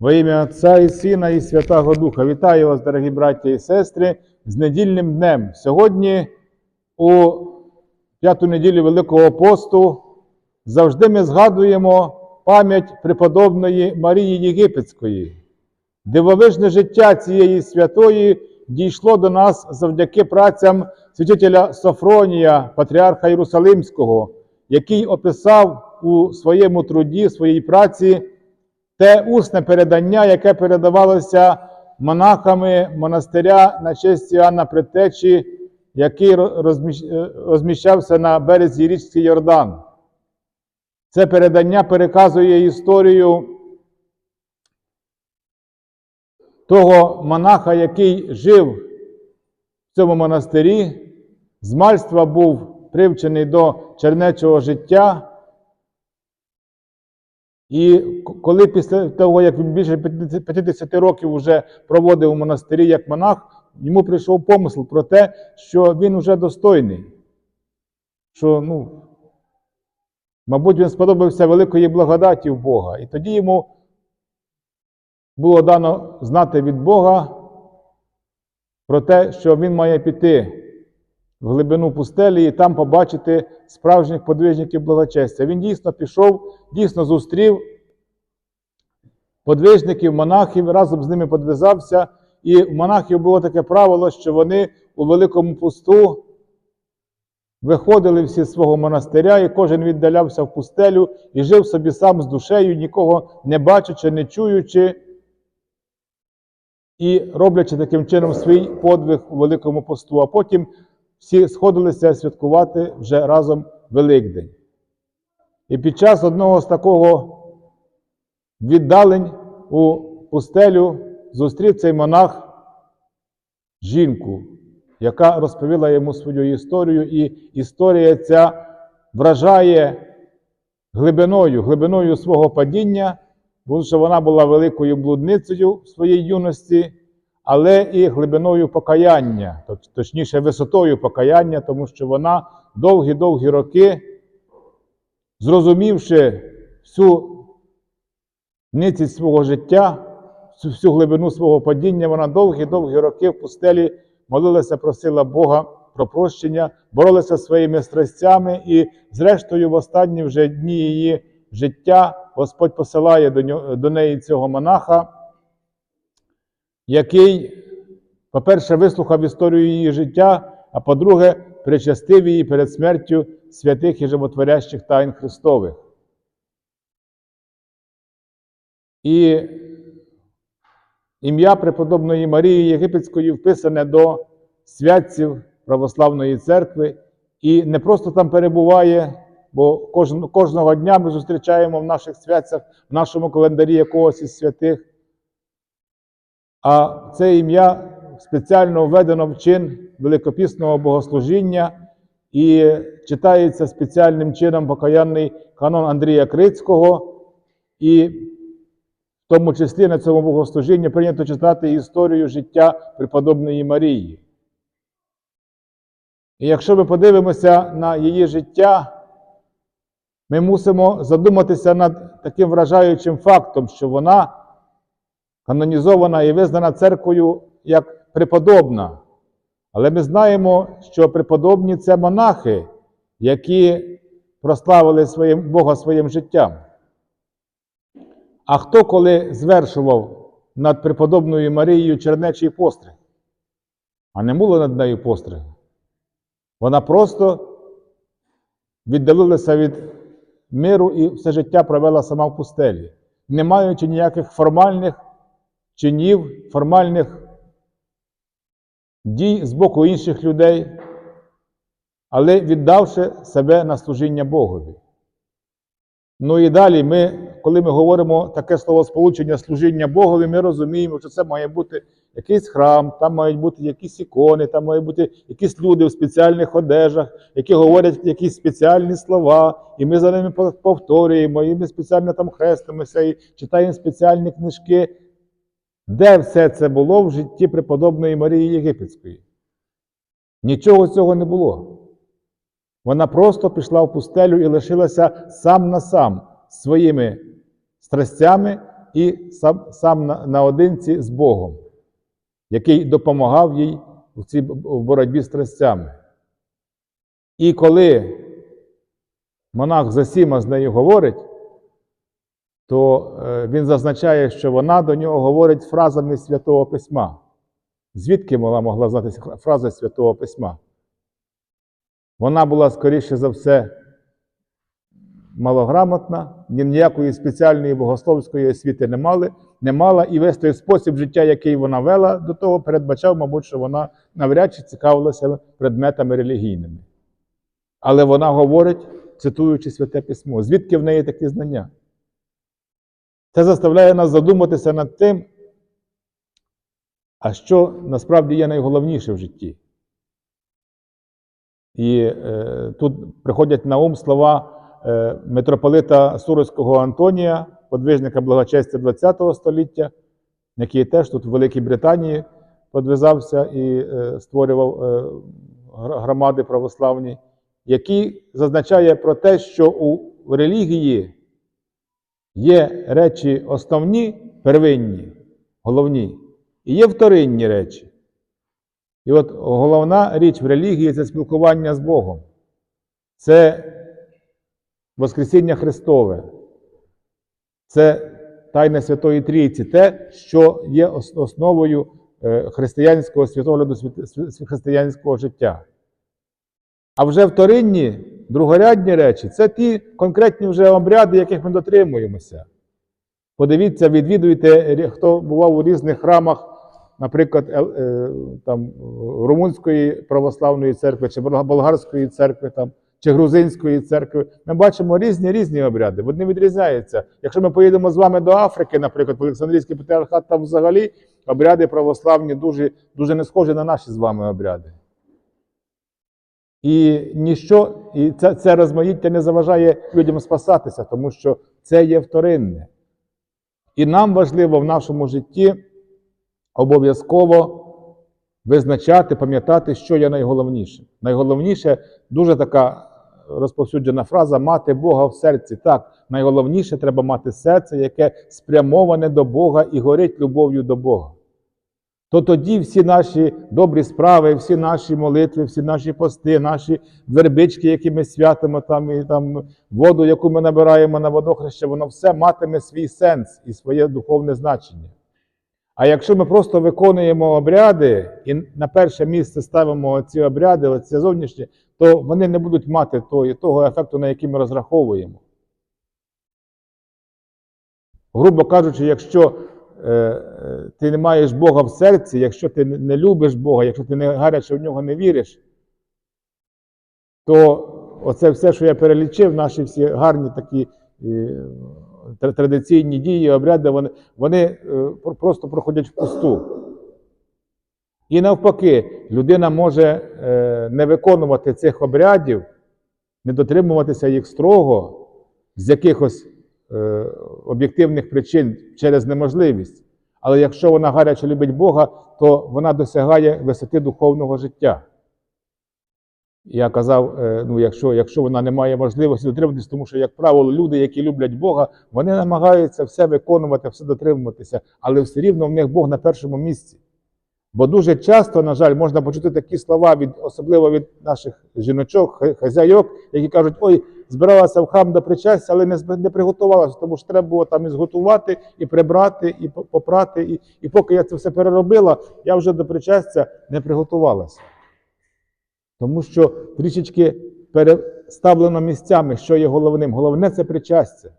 Во ім'я Отця і Сина, і Святого Духа. Вітаю вас, дорогі браті і сестри, з недільним днем. Сьогодні, у п'яту неділю Великого посту, завжди ми згадуємо пам'ять преподобної Марії Єгипетської. Дивовижне життя цієї святої дійшло до нас завдяки працям святителя Софронія, патріарха Єрусалимського, який описав у своєму труді, своїй праці те усне передання, яке передавалося монахами монастиря на честь Іоанна Предтечі, який е, розміщався на березі річки Йордан. Це передання переказує історію того монаха, який жив в цьому монастирі, з мальства був привчений до чернечого життя. І коли після того, як він більше 50 50 років вже проводив у монастирі як монах, йому прийшов помисл про те, що він вже достойний, що, ну, мабуть, він сподобався великої благодаті в Бога. І тоді йому було дано знати від Бога про те, що він має піти в глибину пустелі і там побачити справжніх подвижників благочестя. Він дійсно пішов, дійсно зустрів подвижників, монахів, разом з ними подвизався. І в монахів було таке правило, що вони у Великому пусту виходили всі з свого монастиря, і кожен віддалявся в пустелю і жив собі сам з душею, нікого не бачачи, не чуючи і роблячи таким чином свій подвиг у Великому посту, а потім всі сходилися святкувати вже разом Великдень. І під час одного з такого віддалень у пустелю зустрів цей монах жінку, яка розповіла йому свою історію, і історія ця вражає глибиною, глибиною свого падіння, тому що вона була великою блудницею в своїй юності, але і глибиною покаяння, точніше, висотою покаяння, тому що вона довгі-довгі роки, зрозумівши всю ницість свого життя, всю, глибину свого падіння, вона довгі-довгі роки в пустелі молилася, просила Бога про прощення, боролася своїми страстями, і, зрештою, в останні вже дні її життя Господь посилає до неї цього монаха, який, по-перше, вислухав історію її життя, а по-друге, причастив її перед смертю святих і животворящих тайн Христових. І ім'я преподобної Марії Єгипетської вписане до святців Православної церкви і не просто там перебуває, бо кожного дня ми зустрічаємо в наших святцях, в нашому календарі якогось із святих. А це ім'я спеціально введено в чин великопісного богослужіння і читається спеціальним чином покаянний канон Андрія Крицького. І в тому числі на цьому богослужінні прийнято читати історію життя преподобної Марії. І якщо ми подивимося на її життя, ми мусимо задуматися над таким вражаючим фактом, що вона канонізована і визнана церквою як преподобна. Але ми знаємо, що преподобні це монахи, які прославили своїм, Бога своїм життям. А хто коли звершував над преподобною Марією чернечий постриг? А не було над нею постригу. Вона просто віддалилася від миру і все життя провела сама в пустелі, не маючи ніяких формальних чинів, формальних дій з боку інших людей, але віддавши себе на служіння Богові. Ну і далі, ми, коли ми говоримо таке словосполучення служіння Богові, ми розуміємо, що це має бути якийсь храм, там мають бути якісь ікони, там мають бути якісь люди в спеціальних одежах, які говорять якісь спеціальні слова, і ми за ними повторюємо, і ми спеціально там хрестимося, і читаємо спеціальні книжки. Де все це було в житті преподобної Марії Єгипетської? Нічого цього не було. Вона просто пішла в пустелю і лишилася сам на сам своїми страстями, і сам, сам на, наодинці з Богом, який допомагав їй в цій в боротьбі з страстями. І коли монах Засіма з нею говорить, то е, він зазначає, що вона до нього говорить фразами Святого Письма. Звідки вона могла знати ці фрази Святого Письма? Вона була, скоріше за все, малограмотна, ні- ніякої спеціальної богословської освіти не, мали, не мала, і весь той спосіб життя, який вона вела, до того передбачав, мабуть, що вона навряд чи цікавилася предметами релігійними. Але вона говорить, цитуючи Святе Письмо, звідки в неї такі знання? Це заставляє нас задуматися над тим, а що насправді є найголовніше в житті. І е, тут приходять на ум слова е, митрополита Суровського Антонія, подвижника благочестя ХХ століття, який теж тут в Великій Британії подвизався і е, створював е, громади православні, який зазначає про те, що у релігії є речі основні, первинні, головні, і є вторинні речі. І от головна річ в релігії це спілкування з Богом. Це Воскресіння Христове. Це Тайна Святої Трійці, те, що є основою е, християнського світогляду, християнського життя. А вже вторинні, другорядні речі це ті конкретні вже обряди, яких ми дотримуємося. Подивіться, відвідуйте, хто бував у різних храмах, наприклад, е- е, там, Румунської православної церкви, чи Болгарської церкви, там, чи Грузинської церкви. Ми бачимо різні різні обряди. Вони відрізняються. Якщо ми поїдемо з вами до Африки, наприклад, в Олександрійський патріархат, там взагалі обряди православні дуже, дуже не схожі на наші з вами обряди. І ніщо, і це, це розмаїття не заважає людям спасатися, тому що це є вторинне. І нам важливо в нашому житті обов'язково визначати, пам'ятати, що є найголовніше. Найголовніше дуже така розповсюджена фраза мати Бога в серці. Так, найголовніше треба мати серце, яке спрямоване до Бога і горить любов'ю до Бога. То тоді всі наші добрі справи, всі наші молитви, всі наші пости, наші вербички, які ми святимо, там, і там воду, яку ми набираємо на водохреще, воно все матиме свій сенс і своє духовне значення. А якщо ми просто виконуємо обряди і на перше місце ставимо ці обряди, ці зовнішні, то вони не будуть мати того, того ефекту, на який ми розраховуємо. Грубо кажучи, якщо ти не маєш Бога в серці, якщо ти не- любиш Бога, якщо ти не гаряче в нього не віриш, то оце все, що я перелічив, наші всі гарні такі е, традиційні дії, обряди, вони, вони е, просто проходять впусту. І навпаки, людина може е, не виконувати цих обрядів, не дотримуватися їх строго з якихось е, об'єктивних причин через неможливість. Але якщо вона гаряче любить Бога, то вона досягає висоти духовного життя. Я казав, е, ну, якщо, якщо вона не має можливості дотримуватися, тому що, як правило, люди, які люблять Бога, вони намагаються все виконувати, все дотримуватися, але все рівно в них Бог на першому місці. Бо дуже часто, на жаль, можна почути такі слова, від, особливо від наших жіночок, хазяйок, які кажуть, ой, збиралася в храм до причастя, але не, не приготувалася, тому що треба було там і зготувати, і прибрати, і попрати. І, і поки я це все переробила, я вже до причастя не приготувалася. Тому що трішечки переставлено місцями, що є головним. Головне це причастя.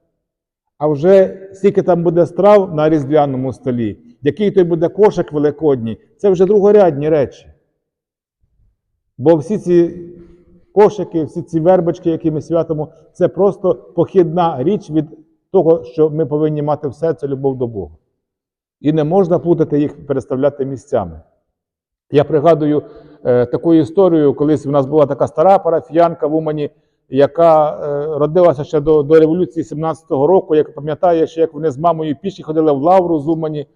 А вже скільки там буде страв на різдвяному столі, який той буде кошик великодній, це вже другорядні речі. Бо всі ці кошики, всі ці вербочки, які ми святимо, це просто похідна річ від того, що ми повинні мати в серці любов до Бога. І не можна плутати їх, переставляти місцями. Я пригадую е, таку історію, колись у нас була така стара парафіянка в Умані, яка е, родилася ще до, до революції 17-го року, яка пам'ятає, що як вони з мамою піші ходили в Лавру з Умані.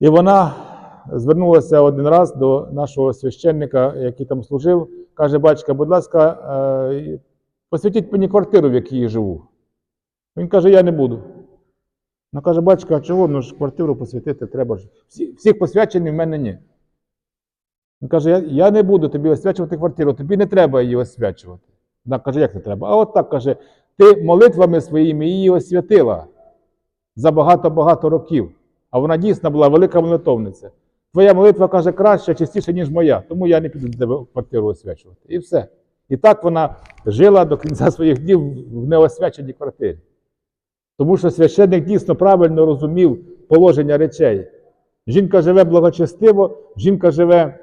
І вона звернулася один раз до нашого священника, який там служив, каже: батька, будь ласка, е, посвятіть мені квартиру, в якій я живу. Він каже, я не буду. Ну каже, батько, а чого? Ну ж квартиру посвятити треба ж. Всі, всіх посвячених в мене ні. Він каже, я не буду тобі освячувати квартиру, тобі не треба її освячувати. Вона каже, як не треба? А от так каже, ти молитвами своїми її освятила за багато-багато років. А вона дійсно була велика молитовниця. Твоя молитва каже краще, частіше, ніж моя, тому я не піду до тебе квартиру освячувати. І все. І так вона жила до кінця своїх днів в неосвяченій квартирі. Тому що священник дійсно правильно розумів положення речей. Жінка живе благочестиво, жінка живе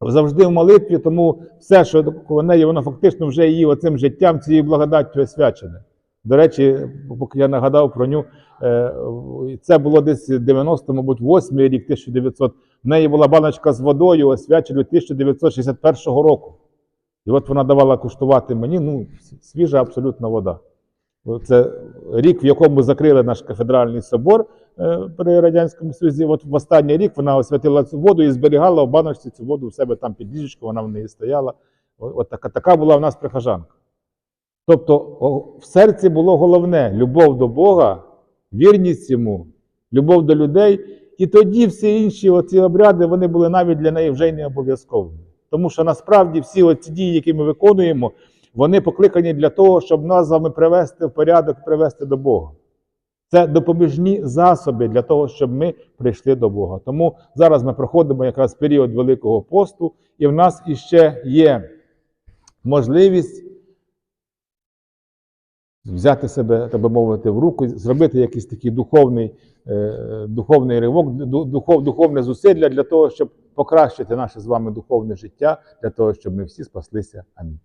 завжди в молитві, тому все, що довкола неї, воно фактично вже її оцим життям, цією благодаттю освячене. До речі, поки я нагадав про ню, е, це було десь 90, мабуть, 8 рік, 1900. В неї була баночка з водою, освяченою 1961 року. І от вона давала куштувати мені, ну, свіжа абсолютно вода. Це рік, в якому закрили наш кафедральний собор е, при Радянському Союзі. От в останній рік вона освятила цю воду і зберігала в баночці цю воду у себе там під ліжечком, вона в неї стояла. От така, така була в нас прихожанка. Тобто в серці було головне любов до Бога, вірність йому, любов до людей. І тоді всі інші оці обряди вони були навіть для неї вже й не обов'язковими. Тому що насправді всі оці дії, які ми виконуємо, вони покликані для того, щоб нас з вами привести в порядок, привести до Бога. Це допоміжні засоби для того, щоб ми прийшли до Бога. Тому зараз ми проходимо якраз період Великого посту, і в нас іще є можливість взяти себе, так би мовити, в руку, зробити якийсь такий духовний, е, духовний ривок, ду- духов, духовне зусилля для того, щоб покращити наше з вами духовне життя, для того, щоб ми всі спаслися. Амінь.